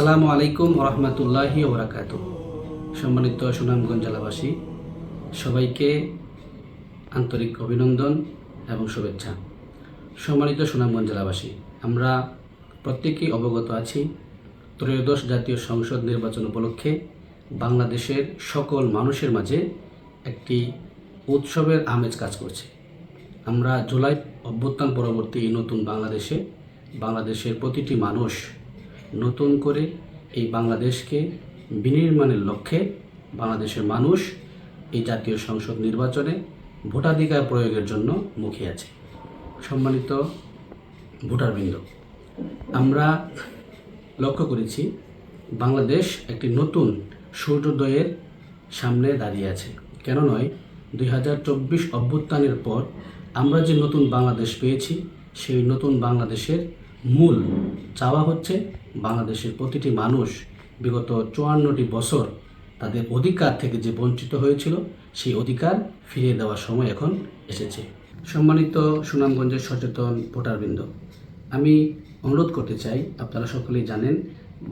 আসসালামু আলাইকুম রহমতুল্লাহি ওবরাকাত সম্মানিত সুনামগঞ্জ জেলাবাসী, সবাইকে আন্তরিক অভিনন্দন এবং শুভেচ্ছা। সম্মানিত সুনামগঞ্জ জেলাবাসী, আমরা প্রত্যেকেই অবগত আছি, ত্রয়োদশ জাতীয় সংসদ নির্বাচন উপলক্ষে বাংলাদেশের সকল মানুষের মাঝে একটি উৎসবের আমেজ কাজ করছে। আমরা জুলাই অভ্যুত্থান পরবর্তী এই নতুন বাংলাদেশে বাংলাদেশের প্রতিটি মানুষ নতুন করে এই বাংলাদেশকে বিনির্মাণের লক্ষ্যে বাংলাদেশের মানুষ এই জাতীয় সংসদ নির্বাচনে ভোটাধিকার প্রয়োগের জন্য মুখে আছে। সম্মানিত ভোটারবৃন্দ, আমরা লক্ষ্য করেছি বাংলাদেশ একটি নতুন সূর্যোদয়ের সামনে দাঁড়িয়ে আছে। কেন নয়, দুই হাজার চব্বিশ অভ্যুত্থানের পর আমরা যে নতুন বাংলাদেশ পেয়েছি, সেই নতুন বাংলাদেশের মূল চাওয়া হচ্ছে বাংলাদেশের প্রতিটি মানুষ বিগত চুয়ান্নটি বছর তাদের অধিকার থেকে যে বঞ্চিত হয়েছিল, সেই অধিকার ফিরিয়ে দেওয়ার সময় এখন এসেছে। সম্মানিত সুনামগঞ্জের সচেতন ভোটারবৃন্দ, আমি অনুরোধ করতে চাই, আপনারা সকলেই জানেন,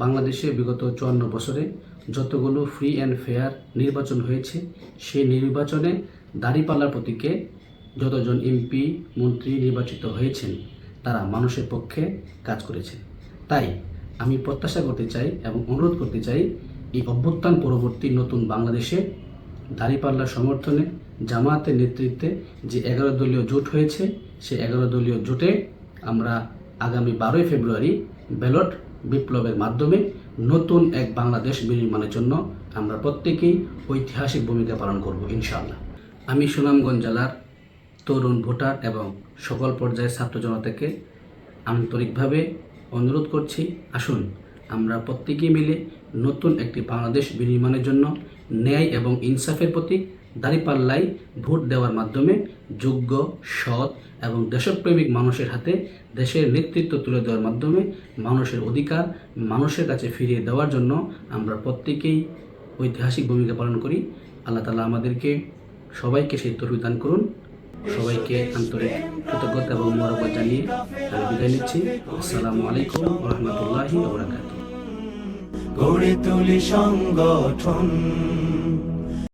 বাংলাদেশে বিগত চুয়ান্ন বছরে যতগুলো ফ্রি অ্যান্ড ফেয়ার নির্বাচন হয়েছে, সেই নির্বাচনে দাঁড়িপাল্লার প্রতীকে যতজন এমপি, মন্ত্রী নির্বাচিত হয়েছেন, তারা মানুষের পক্ষে কাজ করেছেন। তাই আমি প্রত্যাশা করতে চাই এবং অনুরোধ করতে চাই, এই অভ্যুত্থান পরবর্তী নতুন বাংলাদেশে দাঁড়িপাল্লার সমর্থনে, জামায়াতের নেতৃত্বে যে এগারো দলীয় জোট হয়েছে, সে এগারো দলীয় জোটে আমরা আগামী বারোই ফেব্রুয়ারি ব্যালট বিপ্লবের মাধ্যমে নতুন এক বাংলাদেশ বিনির্মাণের জন্য আমরা প্রত্যেকেই ঐতিহাসিক ভূমিকা পালন করব, ইনশাআল্লাহ। আমি সুনামগঞ্জ জেলার তরুণ ভোটার এবং সকল পর্যায়ের ছাত্র জনতাকে আন্তরিকভাবে অনুরোধ করছি, আসুন, আমরা প্রত্যেকেই মিলে নতুন একটি বাংলাদেশ বিনির্মাণের জন্য ন্যায় এবং ইনসাফের প্রতি দাঁড়িপাল্লায় ভোট দেওয়ার মাধ্যমে যোগ্য, সৎ এবং দেশপ্রেমিক মানুষের হাতে দেশের নেতৃত্ব তুলে দেওয়ার মাধ্যমে মানুষের অধিকার মানুষের কাছে ফিরিয়ে দেওয়ার জন্য আমরা প্রত্যেকেই ঐতিহাসিক ভূমিকা পালন করি। আল্লাহ তালা আমাদেরকে সবাইকে সেই তরফি দান করুন। সবাইকে আন্তরিক কৃতজ্ঞতা এবং মরব্বত জানিয়ে আমি বিদায় নিচ্ছি। আসসালামু আলাইকুম রহমতুল্লাহি গড়ে তুলি সংগঠন।